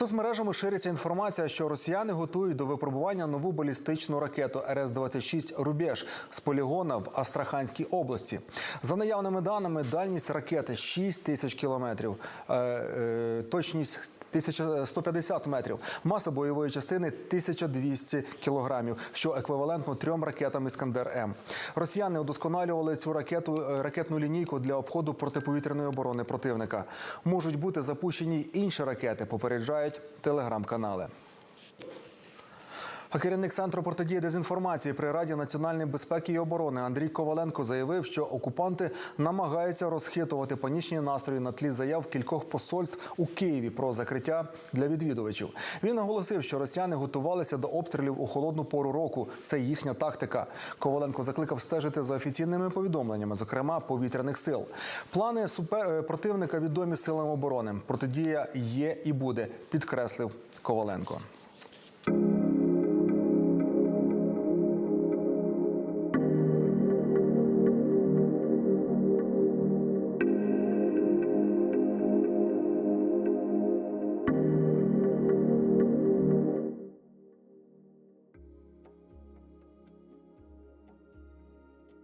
Соцмережами шириться інформація, що росіяни готують до випробування нову балістичну ракету РС-26 «Рубеж» з полігона в Астраханській області. За наявними даними, дальність ракети 6 тисяч кілометрів, е, е, точність 1150 метрів, маса бойової частини 1200 кілограмів, що еквівалентно трьом ракетам Іскандер М. Росіяни удосконалювали цю ракету е, ракетну лінійку для обходу протиповітряної оборони противника. Можуть бути запущені інші ракети, попереджають телеграм-канали. А керівник центру протидії дезінформації при Раді національної безпеки і оборони Андрій Коваленко заявив, що окупанти намагаються розхитувати панічні настрої на тлі заяв кількох посольств у Києві про закриття для відвідувачів. Він наголосив, що росіяни готувалися до обстрілів у холодну пору року. Це їхня тактика. Коваленко закликав стежити за офіційними повідомленнями, зокрема повітряних сил. Плани супер е, противника відомі силам оборони. Протидія є і буде, підкреслив Коваленко.